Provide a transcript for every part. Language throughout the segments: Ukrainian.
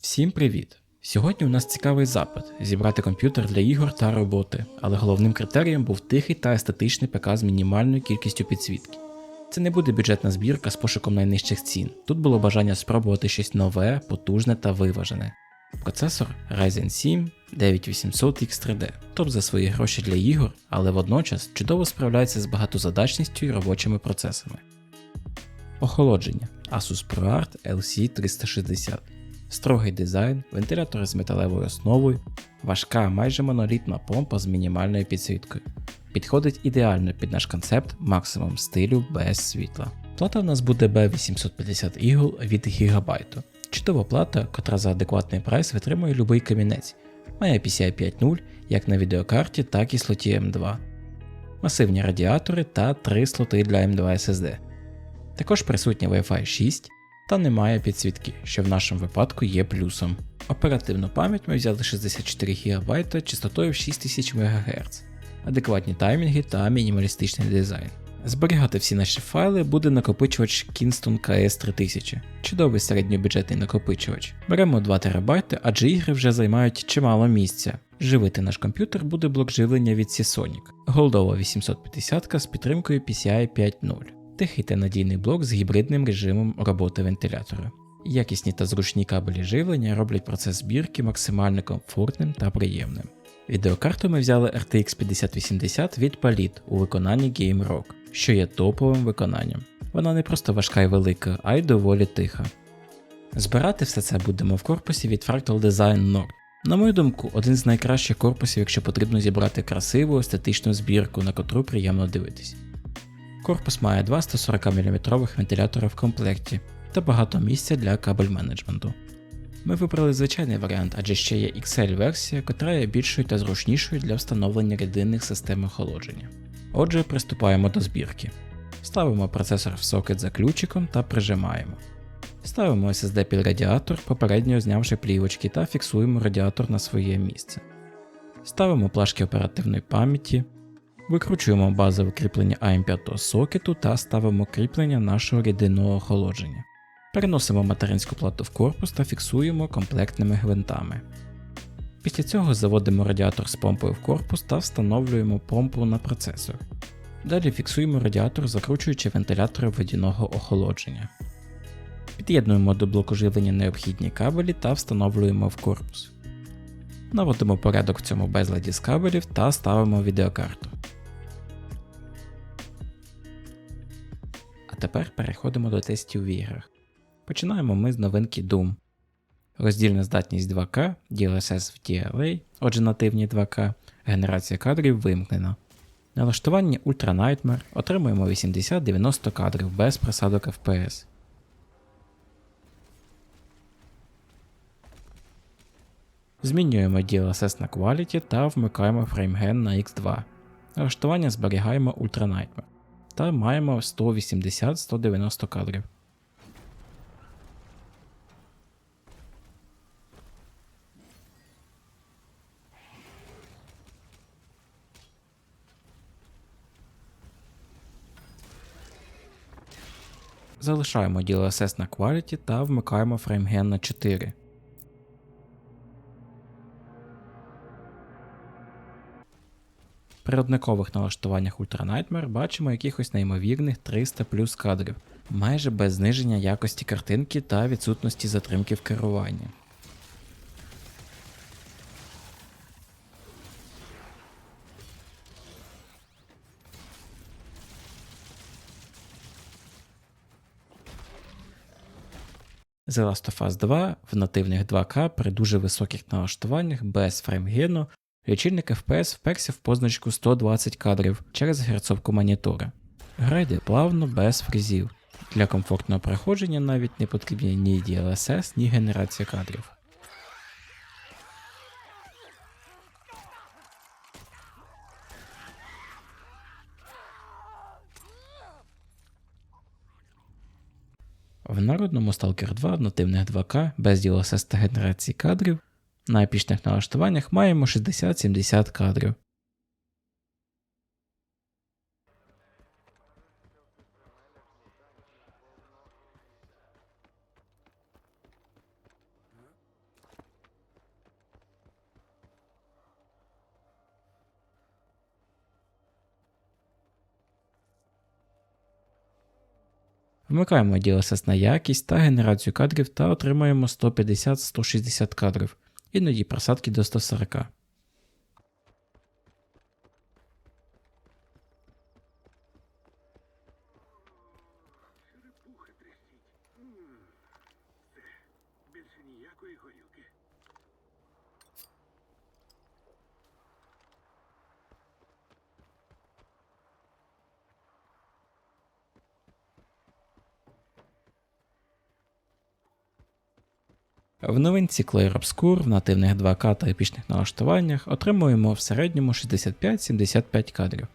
Всім привіт! Сьогодні у нас цікавий запит зібрати комп'ютер для ігор та роботи, але головним критерієм був тихий та естетичний ПК з мінімальною кількістю підсвітки. Це не буде бюджетна збірка з пошуком найнижчих цін. Тут було бажання спробувати щось нове, потужне та виважене. Процесор Ryzen 7 9800 X3D, топ за свої гроші для ігор, але водночас чудово справляється з багатозадачністю і робочими процесами. Охолодження Asus ProArt LC360. Строгий дизайн, вентилятори з металевою основою, важка майже монолітна помпа з мінімальною підсвіткою. Підходить ідеально під наш концепт максимум стилю без світла. Плата в нас буде B850 ігл від Гігабайту. Чудова плата, котра за адекватний прайс витримує любий камінець. Має PCI 5.0 як на відеокарті, так і слоті M2. Масивні радіатори та 3 слоти для M2 SSD. Також присутня Wi-Fi 6 та немає підсвітки, що в нашому випадку є плюсом. Оперативну пам'ять ми взяли 64 ГБ частотою в 6000 МГц, адекватні таймінги та мінімалістичний дизайн. Зберігати всі наші файли буде накопичувач Kingston KS3000, чудовий середньобюджетний накопичувач. Беремо 2 ТБ, адже ігри вже займають чимало місця. Живити наш комп'ютер буде блок живлення від Seasonic, голдова 850 з підтримкою PCI 5.0 тихий та надійний блок з гібридним режимом роботи вентилятора. Якісні та зручні кабелі живлення роблять процес збірки максимально комфортним та приємним. Відеокарту ми взяли RTX 5080 від Palit у виконанні Game Rock, що є топовим виконанням. Вона не просто важка і велика, а й доволі тиха. Збирати все це будемо в корпусі від Fractal Design Nord. На мою думку, один з найкращих корпусів, якщо потрібно зібрати красиву естетичну збірку, на котру приємно дивитись. Корпус має два 140 мм вентилятори в комплекті та багато місця для кабель менеджменту. Ми вибрали звичайний варіант, адже ще є XL-версія, котра є більшою та зручнішою для встановлення рідинних систем охолодження. Отже, приступаємо до збірки. Ставимо процесор в сокет за ключиком та прижимаємо. Ставимо SSD під радіатор, попередньо знявши плівочки та фіксуємо радіатор на своє місце. Ставимо плашки оперативної пам'яті, Викручуємо базове кріплення AM5 сокету та ставимо кріплення нашого рідинного охолодження. Переносимо материнську плату в корпус та фіксуємо комплектними гвинтами. Після цього заводимо радіатор з помпою в корпус та встановлюємо помпу на процесор. Далі фіксуємо радіатор, закручуючи вентилятори водяного охолодження. Під'єднуємо до блоку живлення необхідні кабелі та встановлюємо в корпус. Наводимо порядок в цьому безладі з кабелів та ставимо відеокарту. Тепер переходимо до тестів в іграх. Починаємо ми з новинки Doom. Роздільна здатність 2К, DLSS в DLA, отже нативні 2К, генерація кадрів вимкнена. Налаштування Ultra Nightmare отримуємо 80-90 кадрів без присадок FPS. Змінюємо DLSS на Quality та вмикаємо FrameGen на X2. Налаштування зберігаємо Ultra Nightmare та маємо 180-190 кадрів. Залишаємо DLSS на Quality та вмикаємо FrameGen на 4. При однакових налаштуваннях Ultra Nightmare бачимо якихось неймовірних 300 плюс кадрів, майже без зниження якості картинки та відсутності затримки в керуванні. The Last of Us 2 в нативних 2К при дуже високих налаштуваннях без фреймгену Лічильник FPS вперся в позначку 120 кадрів через герцовку монітора. Гра йде плавно, без фрізів. Для комфортного проходження навіть не потрібні ні DLSS, ні генерація кадрів. В народному Stalker 2 нативних 2К без DLSS та генерації кадрів на епічних налаштуваннях маємо 60-70 кадрів. Вмикаємо DLSS на якість та генерацію кадрів та отримаємо 150-160 кадрів іноді просадки до 140. Черепуха трясіть. М, Більше ніякої горілки. В новинці Clear Obscure в нативних 2К та епічних налаштуваннях отримуємо в середньому 65-75 кадрів.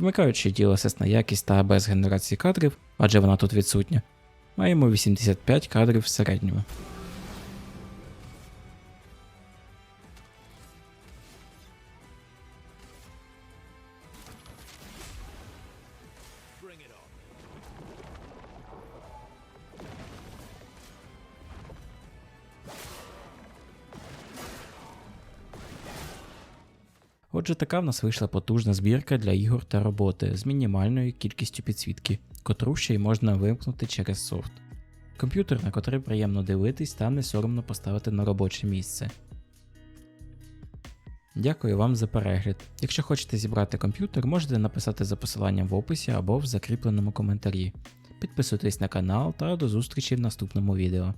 Вмикаючи DLSS на якість та без генерації кадрів, адже вона тут відсутня, маємо 85 кадрів в середньому. Отже, така в нас вийшла потужна збірка для ігор та роботи з мінімальною кількістю підсвітки, котру ще й можна вимкнути через софт. Комп'ютер, на котрий приємно дивитись та не соромно поставити на робоче місце. Дякую вам за перегляд. Якщо хочете зібрати комп'ютер, можете написати за посиланням в описі або в закріпленому коментарі. Підписуйтесь на канал та до зустрічі в наступному відео.